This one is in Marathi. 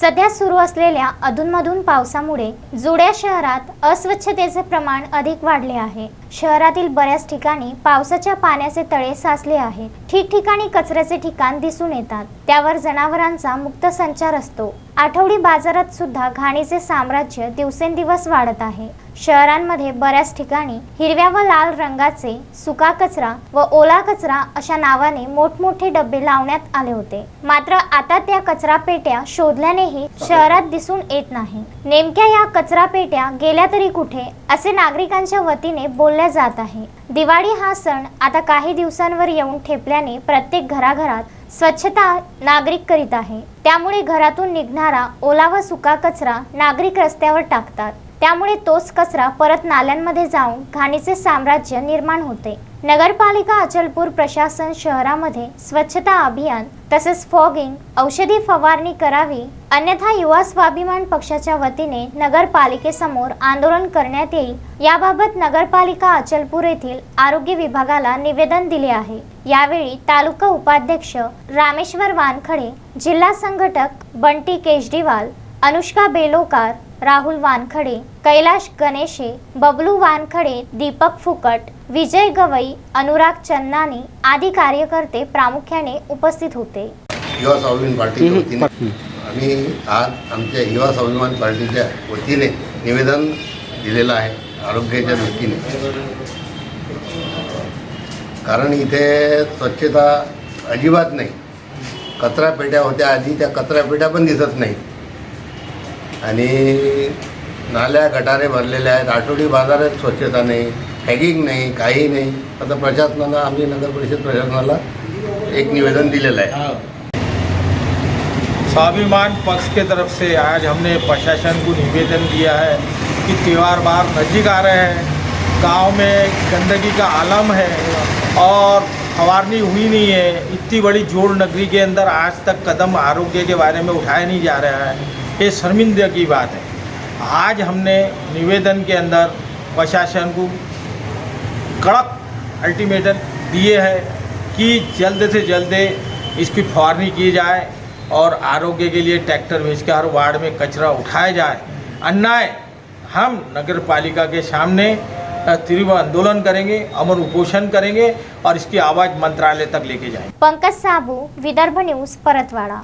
सध्या सुरू असलेल्या अधूनमधून पावसामुळे जुड्या शहरात अस्वच्छतेचे प्रमाण अधिक वाढले आहे. शहरातील बऱ्याच ठिकाणी पावसाच्या पाण्याचे तळे साचले आहे ठिकठिकाणी कचऱ्याचे ठिकाण दिसून येतात. त्यावर जनावरांचा मुक्त संचार असतो. आठवडी बाजारात सुद्धा घाणीचे साम्राज्य दिवसेंदिवस वाढत आहे. शहरांमध्ये बऱ्याच ठिकाणी हिरव्या व लाल रंगाचे सुका कचरा व ओला कचरा अशा नावाने मोठमोठे डबे लावण्यात आले होते. मात्र आता त्या कचरा पेट्या शोधल्यानेही शहरात दिसून येत नाही. नेमक्या या कचरा पेट्या गेल्या तरी कुठे असे नागरिकांच्या वतीने बोलल्या जात आहे. दिवाळी हा सण आता काही दिवसांवर येऊन ठेपल्याने प्रत्येक घराघरात स्वच्छता नागरिक करीत आहे. त्यामुळे घरातून निघणारा ओला व सुका कचरा नागरिक रस्त्यावर टाकतात. त्यामुळे तोच कचरा परत नाल्यांमध्ये जाऊन घाणीचे साम्राज्य निर्माण होते. नगरपालिका अचलपूर प्रशासन शहरामध्ये स्वच्छता अभियान तसेच फॉगिंग औषधी फवारणी करावी अन्यथा युवा स्वाभिमान पक्षाच्या वतीने नगरपालिकेसमोर आंदोलन करण्यात येईल. याबाबत नगरपालिका अचलपूर येथील आरोग्य विभागाला निवेदन दिले आहे. यावेळी तालुका उपाध्यक्ष रामेश्वर वानखडे जिल्हा संघटक बंटी केजरीवाल अनुष्का बेलोकार राहुल वानखडे कैलाश गणेशे बबलू वानखडे दीपक फुकट विजय गवई अनुराग चन्नानी आदी कार्यकर्ते प्रामुख्याने उपस्थित होते. आम्ही आज आमच्या युवा स्वाभिमान पार्टीच्या वतीने निवेदन दिलेलं आहे आरोग्याच्या दृष्टीने. कारण इथे स्वच्छता अजिबात नाही. कचरा पेट्या होत्या आधी त्या कचरा पेट्या पण दिसत नाही आणि नाल्या गटारे भरलेल्या आहेत आठवडी बाजारात स्वच्छता नाही हॅगिंग नाही काही नाही. आता प्रशासनाला आम्ही नगर परिषद प्रशासनाला एक निवेदन दिलेलं आहे. स्वाभिमान पक्ष के तरफ़ से आज हमने प्रशासन को निवेदन दिया है कि त्यौहार बार नज़दीक आ रहे हैं। गाँव में गंदगी का आलम है और फवारनी हुई नहीं है। इतनी बड़ी जोड़ नगरी के अंदर आज तक कदम आरोग्य के बारे में उठाया नहीं जा रहा है। ये शर्मिंदा की बात है। आज हमने निवेदन के अंदर प्रशासन को कड़क अल्टीमेटम दिए है कि जल्द से जल्द इसकी फवारनी की जाए। और आरोग्य के लिए ट्रैक्टर भेज के हर वार्ड में कचरा उठाया जाए। अन्याय, हम नगर पालिका के सामने तीव्र आंदोलन करेंगे, अमर उपोषण करेंगे और इसकी आवाज़ मंत्रालय तक लेके जाएँगे। पंकज साबू विदर्भ न्यूज़, परतवाडा।